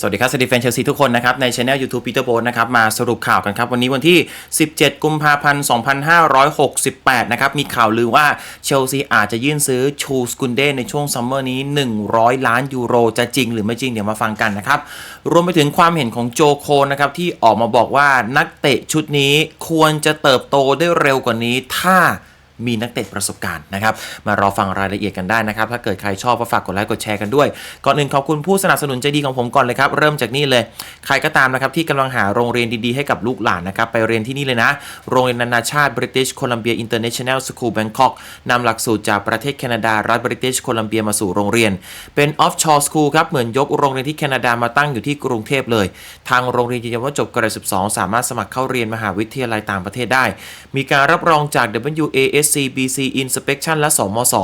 สวัสดีครับสวัสดีแฟนเชลซีทุกคนนะครับ ในช anel YouTube Peter b o นะครับ มาสรุปข่าวกันครับ วันนี้วันที่ 17 กุมภาพันธ์ 2568 นะครับ มีข่าวลือว่าเชลซีอาจจะยื่นซื้อชูสกุนเดในช่วงซัมเมอร์นี้ 100 ล้านยูโร จะจริงหรือไม่จริง เดี๋ยวมาฟังกันนะครับ รวมไปถึงความเห็นของโจโคนะครับ ที่ออกมาบอกว่านักเตะชุดนี้ควรจะเติบโตได้เร็วกว่านี้ถ้า มีนักเตะประสบการณ์นะครับ มารอฟังรายละเอียดกันได้นะครับ ถ้าเกิดใครชอบก็ฝากกดไลค์กดแชร์กันด้วย ก่อนอื่นขอบคุณผู้สนับสนุนใจดีของผมก่อนเลยครับ เริ่มจากนี่เลย ใครก็ตามนะครับที่กำลังหาโรงเรียนดีๆให้กับลูกหลานนะครับ ไปเรียนที่นี่เลยนะ โรงเรียนนานาชาติ British Columbia International School Bangkok นำหลักสูตรจากประเทศแคนาดา รัฐ British Columbia มาสู่โรงเรียน เป็น offshore school ครับ เหมือนยกโรงเรียนที่แคนาดามาตั้งอยู่ที่กรุงเทพเลย ทางโรงเรียนยืนยันว่าจบกรด12 สามารถสมัครเข้าเรียนมหาวิทยาลัยต่างประเทศได้ มีการรับรองจาก WAS C.B.C Inspection และ สมส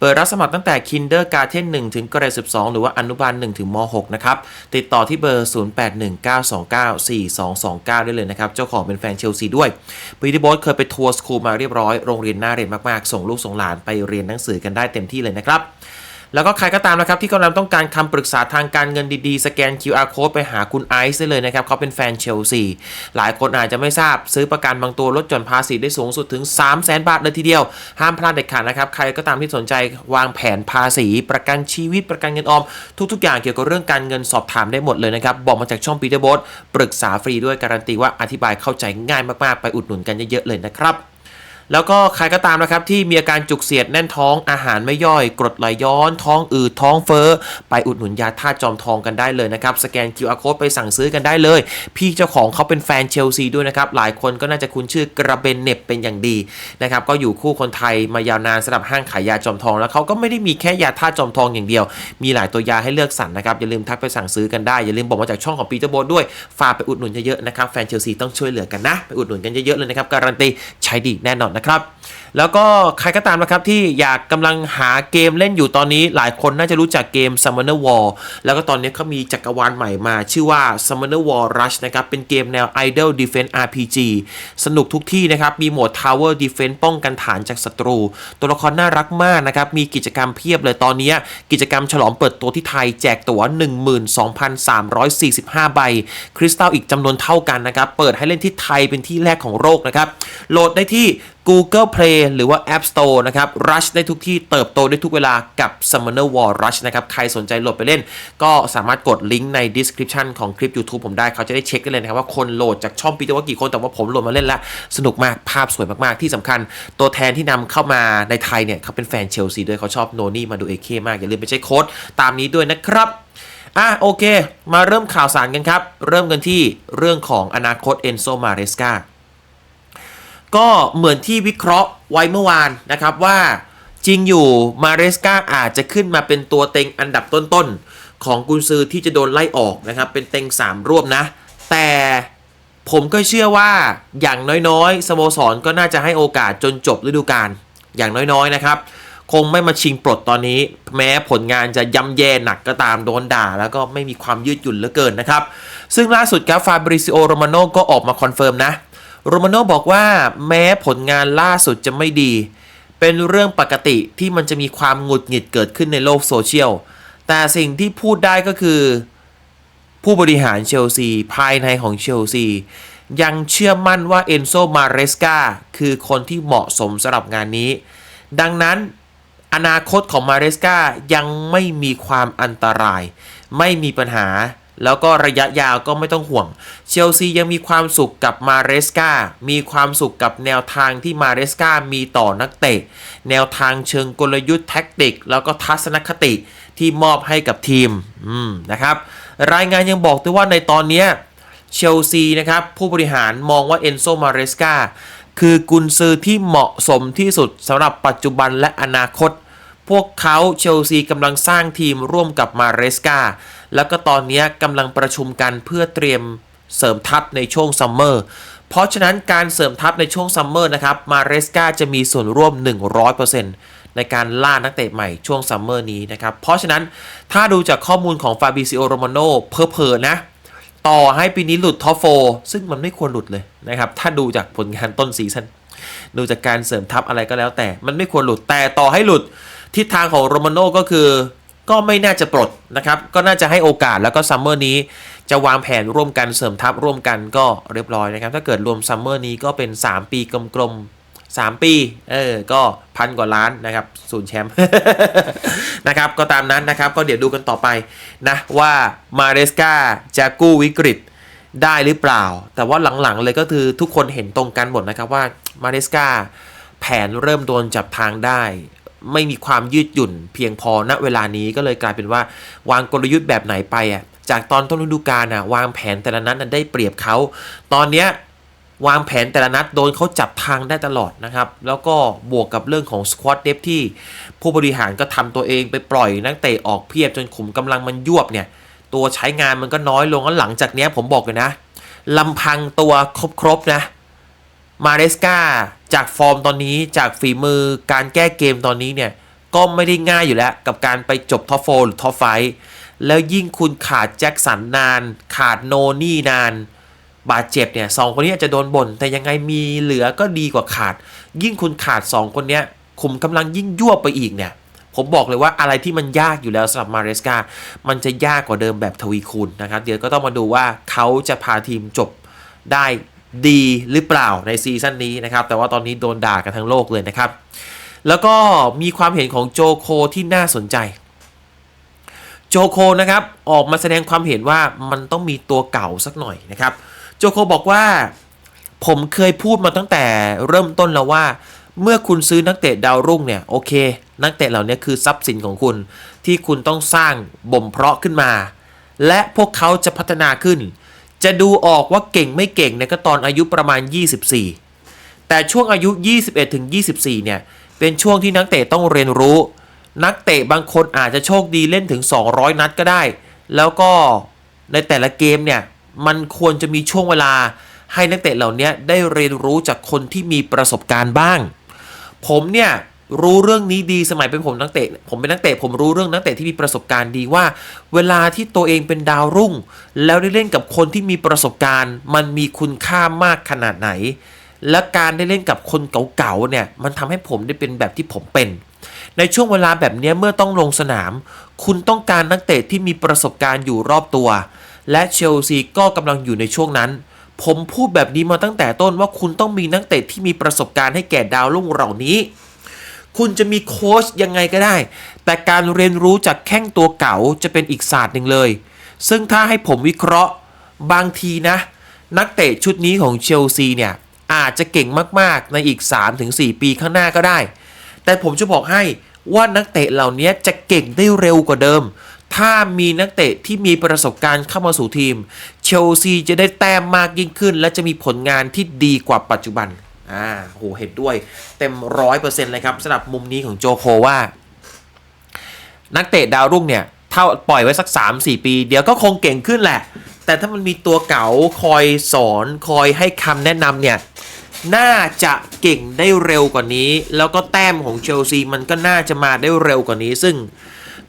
เปิดรับสมัครตั้งแต่ Kindergarten 1 ถึงเกรด12 หรือว่าอนุบาล 1 ถึงม 6 นะครับ ติดต่อที่เบอร์ 0819294229 ได้เลยนะครับ เจ้าของเป็นแฟนเชลซีด้วยปีที่โบสเคยไปทัวร์สคูลมาเรียบร้อย โรงเรียนน่าเรียนมาก ๆ ส่งลูกส่งหลานไปเรียนหนังสือกันได้เต็มที่เลยนะครับ แล้วก็ใครก็ตามนะครับที่กำลังต้องการคำปรึกษาทางการเงินดีๆ สแกน QR code ไปหาคุณไอซ์ได้เลยนะครับเขาเป็นแฟนเชลซีหลายคนอาจจะไม่ทราบซื้อประกันบางตัวลดหย่อนภาษีได้สูงสุดถึง 3 0 0 0 0 0บาทเลยทีเดียว ห้ามพลาดเด็ดขาดนะครับ ใครก็ตามที่สนใจวางแผนภาษี ประกันชีวิตประกันเงินออม ทุกๆ อย่างเกี่ยวกับเรื่องการเงินสอบถามได้หมดเลยนะครับบอกมาจากช่องปีเตอร์บอสปรึกษาฟรีด้วยการันตีว่าอธิบายเข้าใจง่ายมากๆไปอุดหนุนกันเยอะๆเลยนะครับ แล้วก็ใครก็ตามนะครับที่มีอาการจุกเสียดแน่นท้องอาหารไม่ย่อย กรดไหลย้อน ท้องอืดท้องเฟ้อ ไปอุดหนุนยาธาตุจอมทองกันได้เลยนะครับ สแกน QR code ไปสั่งซื้อกันได้เลย พี่เจ้าของเขาเป็นแฟนเชลซีด้วยนะครับ หลายคนก็น่าจะคุ้นชื่อกระเบนเน็บเป็นอย่างดีนะครับก็อยู่คู่คนไทยมายาวนานสำหรับห้างขายยาจอมทอง แล้วเขาก็ไม่ได้มีแค่ยาธาตุจอมทองอย่างเดียว มีหลายตัวยาให้เลือกสรรนะครับอย่าลืมทักไปสั่งซื้อกันได้อย่าลืมบอกมาจากช่องของปีเตอร์โบด้วยฝากไปอุดหนุนเยอะๆนะครับแฟนเชลซีต้องช่วยเหลือกันนะไปอุดหนุนกันเยอะๆเลยนะครับการันตีใช้ดีแน่นอนนะครับ แล้วก็ใครก็ตามนะครับที่อยากกำลังหาเกมเล่นอยู่ตอนนี้หลายคนน่าจะรู้จักเกม Summoner War แล้วก็ตอนนี้เขามีจักรวาลใหม่มา ชื่อว่า Summoner War Rush นะครับเป็นเกมแนว Idle Defense RPG สนุกทุกที่นะครับ มีโหมด Tower Defense ป้องกันฐานจากศัตรู ตัวละครน่ารักมากนะครับ มีกิจกรรมเพียบเลยตอนนี้ กิจกรรมฉลองเปิดตัวที่ไทยแจกตั๋ว 12,345 ใบ คริสตัลอีกจำนวนเท่ากันนะครับ เปิดให้เล่นที่ไทยเป็นที่แรกของโลกนะครับ โหลดได้ที่ Google Play หรือว่า App Store นะครับ Rush ได้ทุกที่เติบโตได้ทุกเวลากับ Summoner War Rush นะครับ ใครสนใจโหลดไปเล่น ก็สามารถกดลิงก์ใน description ของคลิป YouTube ผมได้เขาจะได้เช็คได้เลยนะครับ ว่าคนโหลดจากช่องปีเตอร์ว่ากี่คนแต่ว่าผมโหลดมาเล่นแล้ว สนุกมากภาพสวยมาก ๆ ที่สำคัญ ตัวแทนที่นำเข้ามาในไทยเนี่ยเขาเป็นแฟนเชลซีด้วยเขาชอบโนนี่มาดูเอเคมากอย่าลืมไปใช้โค้ดตามนี้ด้วยนะครับอะโอเค มาเริ่มข่าวสารกันครับ เริ่มกันที่เรื่องของอนาคตเอนโซมาเรสกา ก็เหมือนที่วิเคราะห์ไว้เมื่อวานนะครับว่าจริงอยู่มาเรสกาอาจจะขึ้นมาเป็นตัวเต็งอันดับต้นๆ ของกุนซือที่จะโดนไล่ออกนะครับ เป็นเต็ง 3 รวมนะ แต่ผมก็เชื่อว่าอย่างน้อยๆ สโมสรก็น่าจะให้โอกาสจนจบฤดูกาลอย่างน้อยๆนะครับ คงไม่มาชิงปลดตอนนี้ แม้ผลงานจะย่ำแย่หนักก็ตามโดนด่า แล้วก็ไม่มีความยืดหยุ่นเหลือเกินนะครับ ซึ่งล่าสุดครับฟาบริซิโอโรมาโนก็ออกมาคอนเฟิร์มนะ โรมาโนบอกว่าแม้ผลงานล่าสุดจะไม่ดี เป็นเรื่องปกติที่มันจะมีความหงุดหงิดเกิดขึ้นในโลกโซเชียล แต่สิ่งที่พูดได้ก็คือ ผู้บริหารเชลซีภายในของเชลซียังเชื่อมั่นว่าเอนโซมาเรสกาคือคนที่เหมาะสมสำหรับงานนี้ ดังนั้นอนาคตของมาเรสกายังไม่มีความอันตราย ไม่มีปัญหา แล้วก็ระยะยาวก็ไม่ต้องห่วง เชลซียังมีความสุขกับมาเรสกามีความสุขกับแนวทางที่มาเรสกามีต่อนักเตะ แนวทางเชิงกลยุทธ์แท็กติก แล้วก็ทัศนคติที่มอบให้กับทีมมนะครับ รายงานยังบอกด้วยว่าในตอนนี้เชลซีนะครับ ผู้บริหารมองว่าเอนโซมาเรสกาคือกุนซือที่เหมาะสมที่สุดสำหรับปัจจุบันและอนาคต พวกเขาเชลซีกำลังสร้างทีมร่วมกับมาเรสกา แล้วก็ตอนนี้กำลังประชุมกันเพื่อเตรียมเสริมทัพในช่วงซัมเมอร์เพราะฉะนั้นการเสริมทัพในช่วงซัมเมอร์นะครับมาเรสกาจะมีส่วนร่วม 100%ในการล่านักเตะใหม่ช่วงซัมเมอร์นี้นะครับ เพราะฉะนั้นถ้าดูจากข้อมูลของฟาบิซิโอโรมาโนเพอๆนะ ต่อให้ปีนี้หลุดท็อปโฟซึ่งมันไม่ควรหลุดเลยนะครับ ถ้าดูจากผลงานต้นซีซั่นดูจากการเสริมทัพอะไรก็แล้วแต่ มันไม่ควรหลุดแต่ต่อให้หลุดทิศทางของโรมาโน่ก็คือ ก็ไม่น่าจะปลดนะครับ ก็น่าจะให้โอกาสแล้วก็ซัมเมอร์นี้จะวางแผนร่วมกันเสริมทัพร่วมกันก็เรียบร้อยนะครับ ถ้าเกิดรวมซัมเมอร์นี้ก็เป็น 3 ปีกลมๆ3ปี เออ ก็พันกว่าล้านนะครับศูนย์แชมป์นะครับ ก็ตามนั้นนะครับ ก็เดี๋ยวดูกันต่อไปนะว่ามาเรสกาจะกู้วิกฤตได้หรือเปล่า แต่ว่าหลังๆเลยก็คือทุกคนเห็นตรงกันหมดนะครับว่ามาเดสกาแผนเริ่มโดนจับทางได้ ไม่มีความยืดหยุ่นเพียงพอณเวลานี้ก็เลยกลายเป็นว่า วางกลยุทธ์แบบไหนไปอะจากตอนต้นฤดูกาลอะวางแผนแต่ละนัดน่ะได้เปรียบเขา ตอนเนี้ยวางแผนแต่ละนัดโดนเขาจับทางได้ตลอดนะครับ แล้วก็บวกกับเรื่องของสควอตเดฟที่ผู้บริหารก็ทำตัวเองไปปล่อยนักเตะออกเพียบจนขุมกำลังมันยวบเนี่ย ตัวใช้งานมันก็น้อยลงแล้วหลังจากเนี้ยผมบอกเลยนะลำพังตัวครบๆนะ มาเรสกาจากฟอร์มตอนนี้จากฝีมือการแก้เกมตอนนี้เนี่ย ก็ไม่ได้ง่ายอยู่แล้ว กับการไปจบท็อปโฟหรือท็อปไฟแล้วยิ่งคุณขาดแจ็คสันนาน ขาดโนนี่นาน บาดเจ็บเนี่ยสองคนนี้จะโดนบ่นแต่ยังไงมีเหลือก็ดีกว่าขาด ยิ่งคุณขาด 2 คนนี้ขุมกำลังยิ่งยั่วไปอีกเนี่ย ผมบอกเลยว่าอะไรที่มันยากอยู่แล้วสำหรับมาเรสกามันจะยากกว่าเดิมแบบทวีคูณนะครับ เดี๋ยวก็ต้องมาดูว่าเขาจะพาทีมจบได้ ดีหรือเปล่าในซีซั่นนี้นะครับ แต่ว่าตอนนี้โดนด่ากันทั้งโลกเลยนะครับ แล้วก็มีความเห็นของโจโคที่น่าสนใจ โจโคนะครับออกมาแสดงความเห็นว่ามันต้องมีตัวเก่าสักหน่อยนะครับ โจโคบอกว่าผมเคยพูดมาตั้งแต่เริ่มต้นแล้วว่า เมื่อคุณซื้อนักเตะดาวรุ่งเนี่ยโอเค นักเตะเหล่านี้คือทรัพย์สินของคุณ ที่คุณต้องสร้างบ่มเพาะขึ้นมา และพวกเขาจะพัฒนาขึ้น จะดูออกว่าเก่งไม่เก่งเนี่ยก็ตอนอายุประมาณ 24 แต่ช่วงอายุ 21ถึง24 เนี่ย เป็นช่วงที่นักเตะต้องเรียนรู้ นักเตะบางคนอาจจะโชคดีเล่นถึง 200 นัดก็ได้ แล้วก็ในแต่ละเกมเนี่ย มันควรจะมีช่วงเวลาให้นักเตะเหล่านี้ได้เรียนรู้จากคนที่มีประสบการณ์บ้าง ผมเนี่ย รู้เรื่องนี้ดีสมัยเป็นผมนักเตะ ผมเป็นนักเตะผมรู้เรื่องนักเตะที่มีประสบการณ์ดีว่า เวลาที่ตัวเองเป็นดาวรุ่ง แล้วได้เล่นกับคนที่มีประสบการณ์ มันมีคุณค่ามากขนาดไหน และการได้เล่นกับคนเก่าๆเนี่ยมันทำให้ผมได้เป็นแบบที่ผมเป็น ในช่วงเวลาแบบนี้เมื่อต้องลงสนาม คุณต้องการนักเตะที่มีประสบการณ์อยู่รอบตัว และเชลซีก็กำลังอยู่ในช่วงนั้นผมพูดแบบนี้มาตั้งแต่ต้นว่าคุณต้องมีนักเตะที่มีประสบการณ์ให้แก่ดาวรุ่งเหล่านี้ คุณจะมีโค้ชยังไงก็ได้ แต่การเรียนรู้จากแข้งตัวเก่าจะเป็นอีกศาสตร์หนึ่งเลย ซึ่งถ้าให้ผมวิเคราะห์บางทีนะ นักเตะชุดนี้ของเชลซีเนี่ยอาจจะเก่งมากๆในอีก 3-4 ปีข้างหน้าก็ได้ แต่ผมจะบอกให้ว่านักเตะเหล่านี้จะเก่งได้เร็วกว่าเดิม ถ้ามีนักเตะที่มีประสบการณ์เข้ามาสู่ทีม เชลซีจะได้แต้มมากยิ่งขึ้น และจะมีผลงานที่ดีกว่าปัจจุบัน อ่าโหเห็นด้วยเต็มร้อยเปอร์เซ็นต์เลยครับสำหรับมุมนี้ของโจโคว่า นักเตะดาวรุ่งเนี่ยถ้าปล่อยไว้สัก 3-4 ปี เดี๋ยวก็คงเก่งขึ้นแหละ แต่ถ้ามันมีตัวเก๋าคอยสอนคอยให้คำแนะนำเนี่ยน่าจะเก่งได้เร็วกว่านี้ แล้วก็แต้มของเชลซีมันก็น่าจะมาได้เร็วกว่านี้ ซึ่ง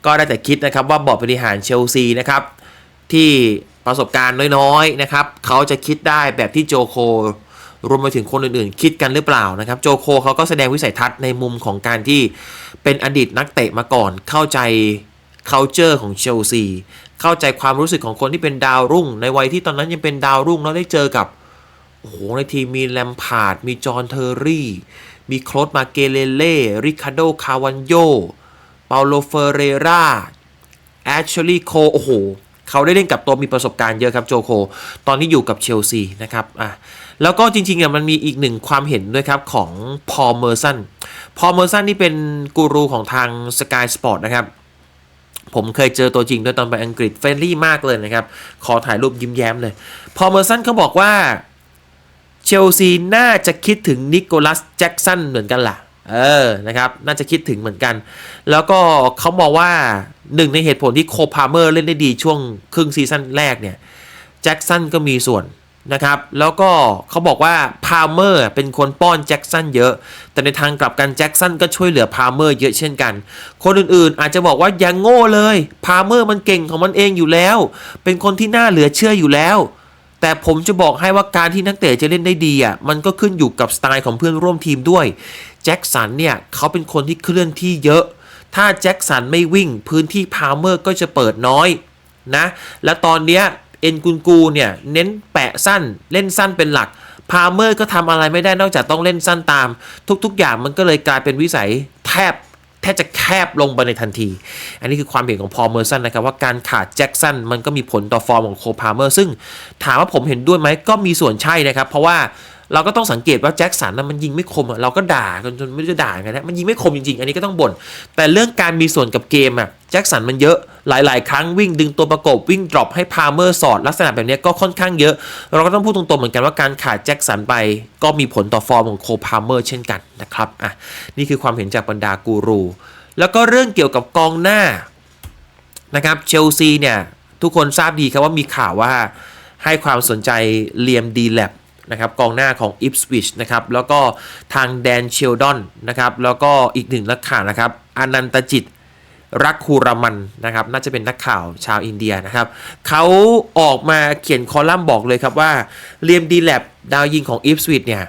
ก็ได้แต่คิดนะครับว่าบอร์ดบริหารเชลซีนะครับที่ประสบการณ์น้อยๆนะครับเขาจะคิดได้แบบที่โจโค รวมไปถึงคนอื่นๆ คิดกันหรือเปล่านะครับ โจโคเขาก็แสดงวิสัยทัศน์ในมุมของการที่เป็นอดีตนักเตะมาก่อน เข้าใจ culture ของเชลซี เข้าใจความรู้สึกของคนที่เป็นดาวรุ่ง ในวัยที่ตอนนั้นยังเป็นดาวรุ่งแล้วได้เจอกับ โอ้โห ในทีมมีแลมพาร์ด มีจอห์นเทอร์รี่ มีโคลดมาเกเลเล่ ริคาโด คาวันโย เปาโล เฟเรราแอชลีย์โค โอ้โห เขาได้เล่นกับตัวมีประสบการณ์เยอะครับโจโค ตอนที่อยู่กับเชลซีนะครับอะแล้วก็จริงๆเนี่ยมันมีอีกหนึ่งความเห็นด้วยครับของพอเมอร์สัน พอเมอร์สันนี่เป็นกูรูของทาง Sky Sport นะครับผมเคยเจอตัวจริงด้วยตอนไปอังกฤษเฟรนลี่มากเลยนะครับ ขอถ่ายรูปยิ้มแย้มเลย พอเมอร์สันเขาบอกว่าเชลซีน่าจะคิดถึงนิโคลัสแจ็กสันเหมือนกันล่ะ เออ นะครับ น่าจะคิดถึงเหมือนกัน แล้วก็เขามองว่าหนึ่งในเหตุผลที่โคพาเมอร์เล่นได้ดีช่วงครึ่งซีซั่นแรกเนี่ย แจ็กสันก็มีส่วนนะครับ แล้วก็เขาบอกว่าพาเมอร์เป็นคนป้อนแจ็กสันเยอะ แต่ในทางกลับกันแจ็กสันก็ช่วยเหลือพาเมอร์เยอะเช่นกัน คนอื่นๆอาจจะบอกว่ายังโง่เลย พาเมอร์มันเก่งของมันเองอยู่แล้ว เป็นคนที่น่าเหลือเชื่ออยู่แล้ว แต่ผมจะบอกให้ว่าการที่นักเตะจะเล่นได้ดีอะมันก็ขึ้นอยู่กับสไตล์ของเพื่อนร่วมทีมด้วยแจ็คสันเนี่ยเขาเป็นคนที่เคลื่อนที่เยอะ ถ้าแจ็คสันไม่วิ่งพื้นที่พาวเมอร์ก็จะเปิดน้อยนะและตอนเนี้ยเอ็นกุนกูเนี่ยเน้นแปะสั้นเล่นสั้นเป็นหลักพาเมอร์ก็ทำอะไรไม่ได้นอกจากต้องเล่นสั้นตาม ทุกๆ อย่างมันก็เลยกลายเป็นวิสัยแทบ ทบจะแคบลงไปในทันที อันนี้คือความเห็นของพอลเมอร์สันนะครับว่าการขาดแจ็คสันมันก็มีผลต่อฟอร์มของโคพาเมอร์ซึ่งถามว่าผมเห็นด้วยไหมก็มีส่วนใช่นะครับ เพราะว่า เราก็ต้องสังเกตว่าแจ็คสันนะมันยิงไม่คมอะเราก็ด่ากันจนไม่รู้จะด่าไงนะมันยิงไม่คมจริงๆ อันนี้ก็ต้องบ่นแต่เรื่องการมีส่วนกับเกมอะแจ็คสันมันเยอะหลาย ๆ ครั้งวิ่งดึงตัวประกบวิ่งดรอปให้พาเมอร์สอดลักษณะแบบนี้ก็ค่อนข้างเยอะ เราก็ต้องพูดตรงๆเหมือนกันว่าการขาดแจ็คสันไป ก็มีผลต่อฟอร์มของโคพาเมอร์เช่นกันนะครับอะนี่คือความเห็นจากบรรดากูรูแล้วก็เรื่องเกี่ยวกับกองหน้านะครับเชลซีเนี่ยทุกคนทราบดีครับว่ามีข่าวว่าให้ความสนใจเลียมดีแลบ นะครับกองหน้าของอิฟสวิชนะครับแล้วก็ทางแดนเชลดอนนะครับแล้วก็อีกหนึ่งนักข่าวนะครับอนันตจิตรักคูรามันนะครับน่าจะเป็นนักข่าวชาวอินเดียนะครับเขาออกมาเขียนคอลัมน์บอกเลยครับว่าเลียมดีแลบดาวยิงของอิฟสวิชเนี่ย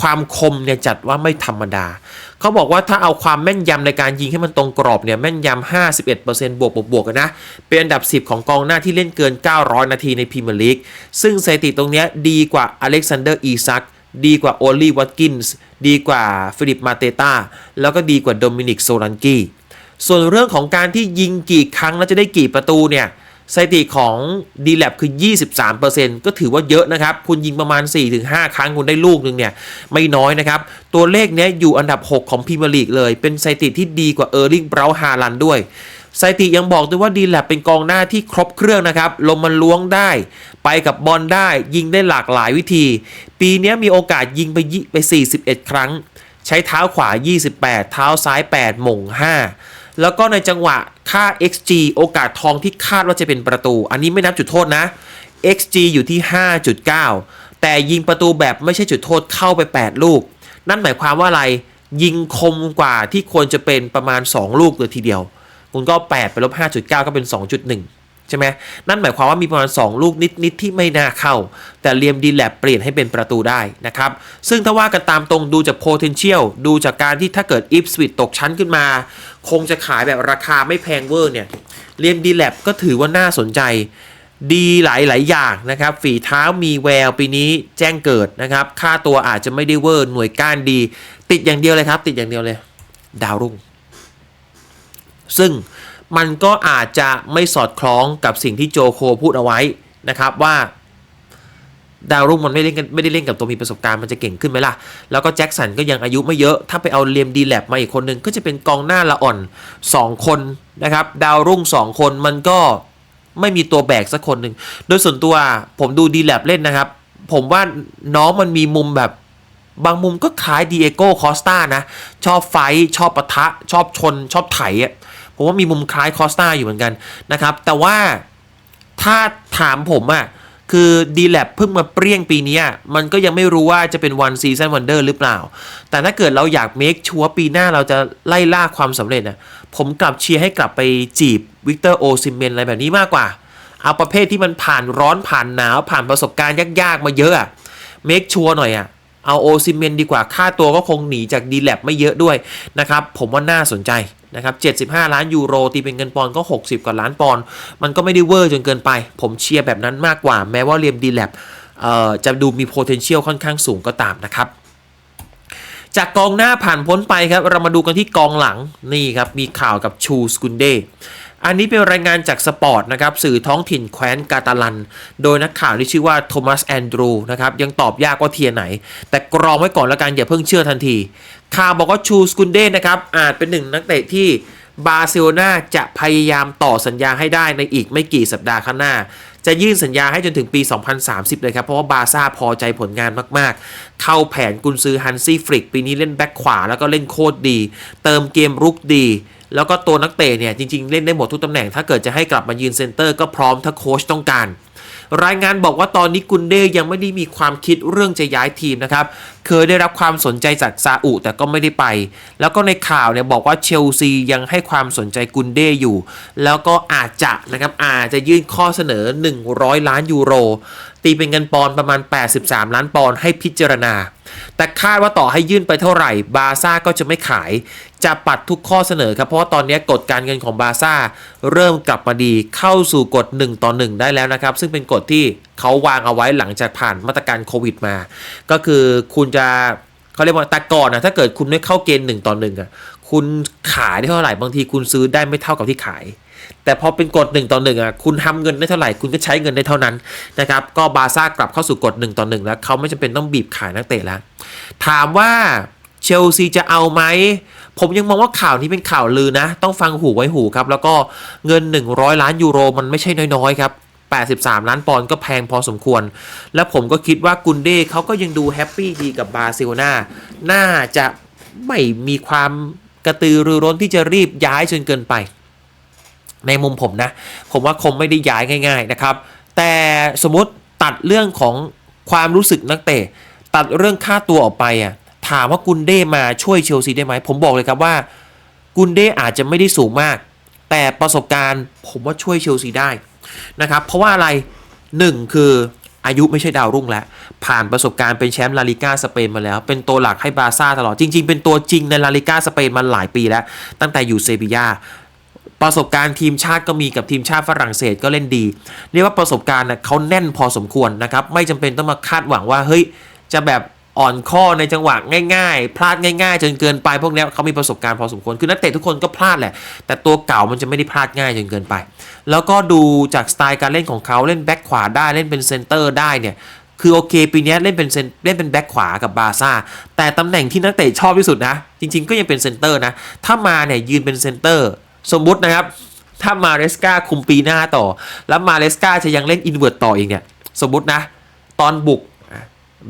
ความคมเนี่ยจัดว่าไม่ธรรมดา เขาบอกว่าถ้าเอาความแม่นยำในการยิงให้มันตรงกรอบเนี่ยแม่นยำ51%บวกบวกบวกนนะ เป็นอันดับ 10 ของกองหน้าที่เล่นเกิน 900 นาทีในพรีเมียร์ลีก ซึ่งสถิติตรงนี้ดีกว่าอเล็กซานเดอร์อีซักดีกว่าโอลีวัตกินส์ดีกว่าฟิลิปมาเตตาแล้วก็ดีกว่าโดมินิกโซลันกี้ส่วนเรื่องของการที่ยิงกี่ครั้งแล้วจะได้กี่ประตูเนี่ย สถิติของ d l a b คือ 23%ก็ถือว่าเยอะนะครับ คุณยิงประมาณ 4-5 ครั้งคุณได้ลูกหนึ่งเนี่ย ไม่น้อยนะครับ ตัวเลขเนี้ยอยู่อันดับ 6 ของพรีเมียร์ลีกเลย เป็นสถิติที่ดีกว่าเออร์ลิงเบราฮาลันด้วยสถิติยังบอกด้วยว่า d l a b เป็นกองหน้าที่ครบเครื่องนะครับ ลมมันล้วงได้ ไปกับบอลได้ ยิงได้หลากหลายวิธี ปีนี้มีโอกาสยิงไปยิไป 41 ครั้ง ใช้เท้าขวา 28 เท้าซ้าย 8 หม่ง 5 แล้วก็ในจังหวะค่า xg โอกาสทองที่คาดว่าจะเป็นประตู อันนี้ไม่นับจุดโทษนะ xg อยู่ที่ 5.9 แต่ยิงประตูแบบไม่ใช่จุดโทษเข้าไป 8 ลูก นั่นหมายความว่าอะไรยิงคมกว่าที่ควรจะเป็นประมาณ 2 ลูกเลยทีเดียว คุณก็ 8 ไปลบ 5.9 ก็เป็น 2.1 ใช่ไหมนั่นหมายความว่ามีประมาณ 2 ลูกนิด ๆ ที่ไม่น่าเข้า แต่เลียมดีแลบเปลี่ยนให้เป็นประตูได้นะครับ ซึ่งถ้าว่ากันตามตรงดูจาก potential ดูจากการที่ถ้าเกิด if switch ตกชั้นขึ้นมา คงจะขายแบบราคาไม่แพงเวอร์เนี่ยเลียมดีแลบก็ถือว่าน่าสนใจ ดีหลาย ๆ อย่างนะครับ ฝีเท้ามีแววปีนี้แจ้งเกิดนะครับ ค่าตัวอาจจะไม่ได้เวอร์หน่วยก้านดี ติดอย่างเดียวเลยครับ ติดอย่างเดียวเลย ดาวรุ่ง ซึ่งมันก็อาจจะไม่สอดคล้องกับสิ่งที่โจโคพูดเอาไว้นะครับว่า ดาวรุ่งมันไม่เล่นกันไม่ได้เล่นกับตัวมีประสบการณ์มันจะเก่งขึ้นไหมล่ะ แล้วก็แจ็คสันก็ยังอายุไม่เยอะ ถ้าไปเอาเลียมดีแลบมาอีกคนหนึ่งก็จะเป็นกองหน้าละอ่อน 2 คนนะครับ ดาวรุ่ง 2 คนมันก็ไม่มีตัวแบกสักคนหนึ่ง โดยส่วนตัวผมดูดีแลบเล่นนะครับ ผมว่าน้องมันมีมุมแบบบางมุมก็คล้ายดีเอโก้คอสตานะ ชอบไฟชอบปะทะ ชอบชน ชอบไถอะผมว่ามีมุมคล้ายคอสตาอยู่เหมือนกันนะครับ แต่ว่าถ้าถามผมอะ่ะ คือดีแลบเพิ่งมาเปรี้ยงปีนี้มันก็ยังไม่รู้ว่าจะเป็นวันซีซันวันเดอร์หรือเปล่า แต่ถ้าเกิดเราอยากเมคชัวร์ปีหน้าเราจะไล่ล่าความสำเร็จนะผมกลับเชียร์ให้กลับไปจีบวิกเตอร์โอซิเมนอะไรแบบนี้มากกว่า เอาประเภทที่มันผ่านร้อนผ่านหนาวผ่านประสบการณ์ยากๆ มาเยอะอะเมคชัวร์หน่อยอะเอาโอซิเมนดีกว่าค่าตัวก็คงหนีจากดีแลบไม่เยอะด้วยนะครับผมว่าน่าสนใจ นะครับ75 ล้านยูโรตีเป็นเงินปอนด์ก็ 60 กว่าล้านปอนด์มันก็ไม่ได้เวอร์จนเกินไป ผมเชียร์แบบนั้นมากกว่า แม้ว่าเรียมดีแลบจะดูมี potential ค่อนข้างสูงก็ตามนะครับจากกองหน้าผ่านพ้นไปครับ เรามาดูกันที่กองหลังนี่ครับ มีข่าวกับชูสกุนเด อันนี้เป็นรายงานจากสปอร์ตนะครับสื่อท้องถิ่นแคว้นกาตาลัน โดยนักข่าวที่ชื่อว่าโทมัสแอนดรูนะครับยังตอบยากว่าเทียไหน แต่กรองไว้ก่อนแล้วกันอย่าเพิ่งเชื่อทันที ข่าวบอกว่าชูสกุนเดนะครับอาจเป็นหนึ่งนักเตะที่บาร์เซโลนาจะพยายามต่อสัญญาให้ได้ในอีกไม่กี่สัปดาห์ข้างหน้า จะยื่นสัญญาให้จนถึงปี 2030 เลยครับ เพราะว่าบาซ่าพอใจผลงานมาก ๆ เข้าแผนกุนซือฮันซี่ฟริก ปีนี้เล่นแบ็คขวาแล้วก็เล่นโคตรดี เติมเกมรุกดี แล้วก็ตัวนักเตะเนี่ยจริงๆ เล่นได้หมดทุกตำแหน่ง ถ้าเกิดจะให้กลับมายืนเซนเตอร์ก็พร้อมถ้าโค้ชต้องการ รายงานบอกว่าตอนนี้กุนเด้ยังไม่ได้มีความคิดเรื่องจะย้ายทีมนะครับ เคยได้รับความสนใจจากซาอุแต่ก็ไม่ได้ไป แล้วก็ในข่าวเนี่ยบอกว่าเชลซียังให้ความสนใจกุนเด้อยู่ แล้วก็อาจจะนะครับอาจจะยื่นข้อเสนอ 100 ล้านยูโร ตีเป็นเงินปอนประมาณ 83 ล้านปอนให้พิจารณา แต่คาดว่าต่อให้ยื่นไปเท่าไหร่บาร์ซ่าก็จะไม่ขาย จะปัดทุกข้อเสนอครับ เพราะว่าตอนนี้กฎการเงินของบาซ่าเริ่มกลับมาดีเข้าสู่กฎ1ต่อ1ได้แล้วนะครับ ซึ่งเป็นกฎที่เขาวางเอาไว้หลังจากผ่านมาตรการโควิดมา ก็คือคุณจะเขาเรียกว่าแต่ก่อนนะถ้าเกิดคุณไม่เข้าเกณฑ์1ต่อ1อะคุณขายได้เท่าไหร่บางทีคุณซื้อได้ไม่เท่ากับที่ขาย แต่พอเป็นกฎ1ต่อ1อะคุณทำเงินได้เท่าไหร่คุณก็ใช้เงินได้เท่านั้นนะครับก็บาซ่ากลับเข้าสู่กฎ1ต่อ1แล้วเขาไม่จำเป็นต้องบีบขายนักเตะแล้วถามว่าเชลซีจะเอาไหม ผมยังมองว่าข่าวนี้เป็นข่าวลือนะ ต้องฟังหูไว้หูครับ แล้วก็เงิน 100 ล้านยูโรมันไม่ใช่น้อยๆครับ83 ล้านปอนด์ก็แพงพอสมควร และผมก็คิดว่ากุนเด้เขาก็ยังดูแฮปปี้ดีกับบาร์เซโลนาน่าจะไม่มีความกระตือรือร้นที่จะรีบย้ายจนเกินไป ในมุมผมนะ ผมว่าคงไม่ได้ย้ายง่าย ๆนะครับ แต่สมมติตัดเรื่องของความรู้สึกนักเตะ ตัดเรื่องค่าตัวออกไปอะ ถามว่ากุนเด้มาช่วยเชลซีได้ไหม ผมบอกเลยครับว่า กุนเด้อาจจะไม่ได้สูงมาก แต่ประสบการณ์ผมว่าช่วยเชลซีได้นะครับ เพราะว่าอะไรหนึ่งคืออายุไม่ใช่ดาวรุ่งแล้ว ผ่านประสบการณ์เป็นแชมป์ลาลิก้าสเปนมาแล้ว เป็นตัวหลักให้บาร์ซ่าตลอด จริง ๆ เป็นตัวจริงในลาลิก้าสเปนมาหลายปีแล้ว ตั้งแต่อยู่เซบียาประสบการณ์ทีมชาติก็มีกับทีมชาติฝรั่งเศสก็เล่นดี เรียกว่าประสบการณ์นะเขาแน่นพอสมควรนะครับ ไม่จำเป็นต้องมาคาดหวังว่าเฮ้ยจะแบบ อ่อนข้อในจังหวะง่ายๆ พลาดง่ายๆ จนเกินไปพวกนี้เขามีประสบการณ์พอสมควรคือนักเตะทุกคนก็พลาดแหละ แต่ตัวเก่ามันจะไม่ได้พลาดง่ายจนเกินไป แล้วก็ดูจากสไตล์การเล่นของเขาเล่นแบ็คขวาได้เล่นเป็นเซนเตอร์ได้เนี่ยคือโอเคปีนี้เล่นเป็นเซนเล่นเป็นแบ็คขวากับบาซ่าแต่ตำแหน่งที่นักเตะชอบที่สุดนะ จริงๆก็ยังเป็นเซนเตอร์นะ ถ้ามาเนี่ยยืนเป็นเซนเตอร์สมมุตินะครับ ถ้ามาเรสกาคุมปีหน้าต่อ แล้วมาเรสกาจะยังเล่นอินเวอร์ตต่ออีกเนี่ยสมมุตินะ ตอนบุก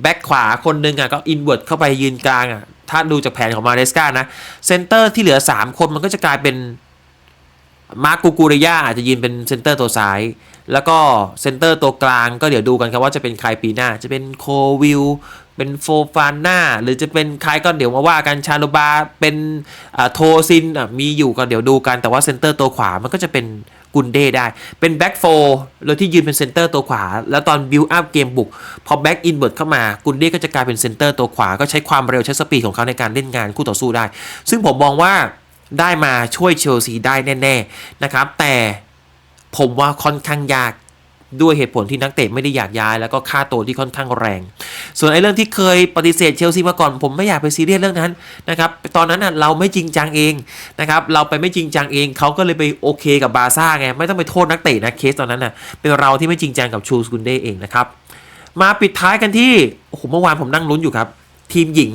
แบ็คขวาคนหนึ่งอะก็อินเวอร์ตเข้าไปยืนกลางอะถ้าดูจากแผนของมาเรสกานะเซนเตอร์ที่เหลือ 3 คนมันก็จะกลายเป็นมาร์กูกูริยาอาจจะยืนเป็นเซนเตอร์ตัวซ้าย แล้วก็เซนเตอร์ตัวกลางก็เดี๋ยวดูกันครับว่าจะเป็นใครปีหน้า จะเป็นโควิลเป็นโฟฟาน่าหรือจะเป็นใครก็เดี๋ยวมาว่ากันชาลูบาเป็นโทซินมีอยู่ก็เดี๋ยวดูกันแต่ว่าเซนเตอร์ตัวขวามันก็จะเป็น กุนเดได้ เป็นแบ็กโฟโดยที่ยืนเป็นเซนเตอร์ตัวขวา แล้วตอนบิวอัพเกมบุก พอแบ็กอินเวิร์ดเข้ามา กุนเดก็จะกลายเป็นเซนเตอร์ตัวขวา ก็ใช้ความเร็วใช้สปีดของเขาในการเล่นงานคู่ต่อสู้ได้ ซึ่งผมมองว่าได้มาช่วยเชลซีได้แน่ ๆ นะครับ แต่ผมว่าค่อนข้างยาก ด้วยเหตุผลที่นักเตะไม่ได้อยากย้ายแล้วก็ค่าตัวที่ค่อนข้างแรง ส่วนไอ้เรื่องที่เคยปฏิเสธเชลซีมาก่อนผมไม่อยากไปซีเรียสเรื่องนั้นนะครับตอนนั้นนะเราไม่จริงจังเองนะครับเราไปไม่จริงจังเองเขาก็เลยไปโอเคกับบาร์ซ่าไงไม่ต้องไปโทษนักเตะนะเคสตอนนั้นน่ะเป็นเราที่ไม่จริงจังกับชูสกุนเดเองนะครับมาปิดท้ายกันที่โอ้โหเมื่อวานผมนั่งลุ้นอยู่ครับ ทีมหญิง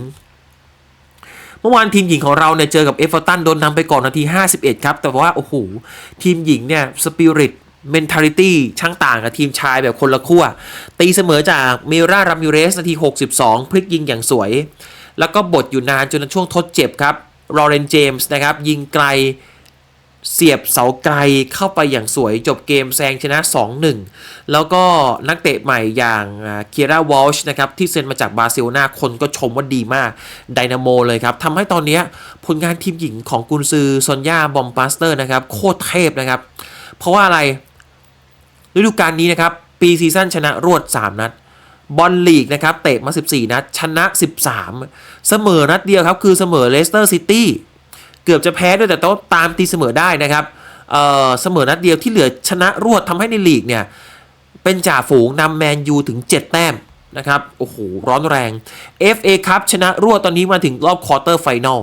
เมื่อวานทีมหญิงของเราเนี่ยเจอกับเอฟเวอร์ตันโดนนำไปก่อนนาที 51 ครับ แต่ว่า โอ้โห ทีมหญิงเนี่ยสปิริต เมน t a l i t y ช่างต่างกับทีมชายแบบคนละขั้วตีเสมอจากเมรารามิเรสนาที 62 พลิกยิงอย่างสวย แล้วก็บดอยู่นานจนช่วงทดเจ็บครับลอเรนเจมส์นะครับ ยิงไกลเสียบเสาไกลเข้าไปอย่างสวยจบเกมแซงชนะ 2-1 แล้วก็นักเตะใหม่อย่างเคียร่าวอลช์นะครับ ที่เซ็นมาจากบาร์เซโลนาคนก็ชมว่าดีมากไดนาโมเลยครับทำให้ตอนนี้ผลงานทีมหญิงของกุนซือซอนยาบอมปาสเตอร์นะครับ โคตรเทพนะครับ เพราะว่าอะไร ฤดูกาลนี้นะครับ ปีซีซั่นชนะรวด 3 นัด บอลลีกนะครับ เตะมา 14 นัด ชนะ 13 เสมอนัดเดียวครับ คือเสมอเลสเตอร์ซิตี้เกือบจะแพ้ด้วยแต่ต้องตามตีเสมอได้นะครับเออเสมอนัดเดียวที่เหลือชนะรวดทำให้ในลีกเนี่ยเป็นจ่าฝูงนำแมนยูถึง 7 แต้มนะครับ โอ้โห ร้อนแรง FA ครับชนะรวดตอนนี้มาถึงรอบควอเตอร์ไฟนอล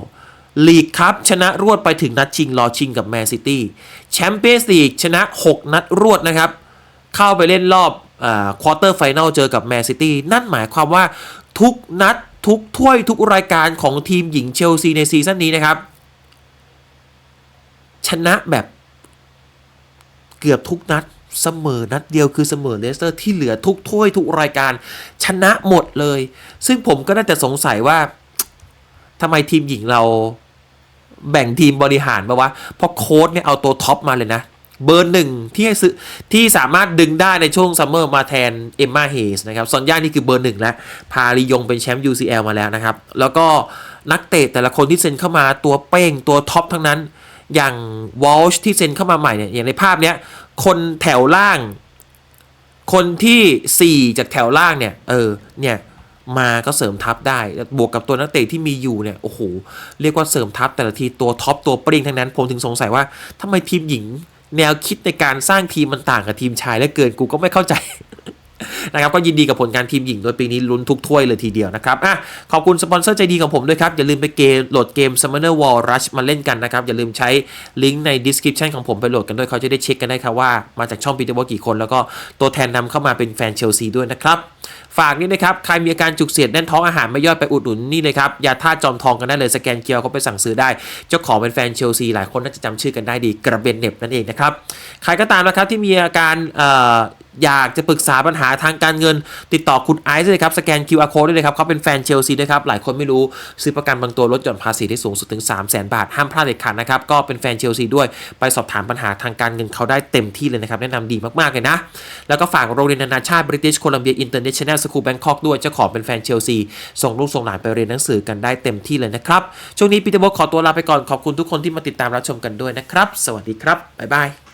ลีกครับชนะรวดไปถึงนัดชิงรอชิงกับแมนซิตี้แชมเปี้ยนส์ลีกชนะ 6 นัดรวดนะครับ เข้าไปเล่นรอบควอเตอร์ไฟนอลเจอกับแมนซิตี้นั่นหมายความว่าทุกนัดทุกถ้วยทุกรายการของทีมหญิงเชลซีในซีซั่นนี้นะครับ ชนะแบบเกือบทุกนัดเสมอนัดเดียวคือเสมอเลสเตอร์ที่เหลือทุกถ้วยทุกรายการชนะหมดเลย ซึ่งผมก็น่าจะสงสัยว่าทำไมทีมหญิงเราแบ่งทีมบริหารมาวะเพราะโค้ดเนี่ยเอาตัวท็อปมาเลยนะ เบอร์หนึ่งที่ให้ซื้อที่สามารถดึงได้ในช่วงซัมเมอร์มาแทนเอมมาเฮสนะครับซอนย่านี่คือเบอร์หนึ่งแล้ว พาลียงเป็นแชมป์ UCL มาแล้วนะครับ แล้วก็นักเตะแต่ละคนที่เซ็นเข้ามาตัวเป้งตัวท็อปทั้งนั้น อย่างวอลช์ที่เซ็นเข้ามาใหม่เนี่ยอย่างในภาพเนี้ยคนแถวล่าง คนที่ 4 จากแถวล่างเนี่ย เออเนี่ยมาก็เสริมทัพได้ บวกกับตัวนักเตะที่มีอยู่เนี่ย โอ้โห เรียกว่าเสริมทัพแต่ละทีตัวท็อปตัวปริงทั้งนั้น ผมถึงสงสัยว่าทำไมทีมหญิง แนวคิดในการสร้างทีมมันต่างกับทีมชายเหลือเกินกูก็ไม่เข้าใจนะครับก็ยินดีกับผลการทีมหญิงโดยปีนี้ลุ้นทุกถ้วยเลยทีเดียวนะครับอะขอบคุณสปอนเซอร์ใจดีของผมด้วยครับ อย่าลืมไปเกมโหลดเกม Summoner War Rush มาเล่นกันนะครับ อย่าลืมใช้ลิงก์ใน description ของผมไปโหลดกันด้วยเขาจะได้เช็คกันได้ครับว่ามาจากช่องปีเตอร์บอกี่คน แล้วก็ตัวแทนนำเข้ามาเป็นแฟนเชลซีด้วยนะครับ ฝากนี่นะครับ ใครมีอาการจุกเสียดแน่นท้องอาหารไม่ย่อยไปอุดหนุนนี่เลยครับยาธาตุจอมทองกันได้เลยสแกนเคียวเขาไปสั่งซื้อได้ เจ้าของเป็นแฟนเชลซีหลายคนน่าจะจำชื่อกันได้ดีกระเบนเน็บนั่นเองนะครับใครก็ตามนะครับที่มีอาการอยากจะปรึกษาปัญหาทางการเงิน ติดต่อคุณไอซ์เลยครับ สแกน QR code ได้เลยครับเขาเป็นแฟนเชลซีด้วยครับ หลายคนไม่รู้ ซื้อประกันบางตัวลดหย่อนภาษีได้สูงสุดถึง 3 0 0 0 0 0 บาท ห้ามพลาดเด็ดขาดนะครับ ก็เป็นแฟนเชลซีด้วย ไปสอบถามปัญหาทางการเงินเขาได้เต็มที่เลยนะครับ แนะนำดีมาก ๆ เลยนะ แล้วก็ฝากโรงเรียนนานาชาติคูลแบงคอกด้วยเจ้าของเป็นแฟนเชลซี ส่งลูกส่งหลานไปเรียนหนังสือกันได้เต็มที่เลยนะครับ ช่วงนี้ปีเตอร์บขอตัวลาไปก่อนขอบคุณทุกคนที่มาติดตามรับชมกันด้วยนะครับ สวัสดีครับบ๊ายบาย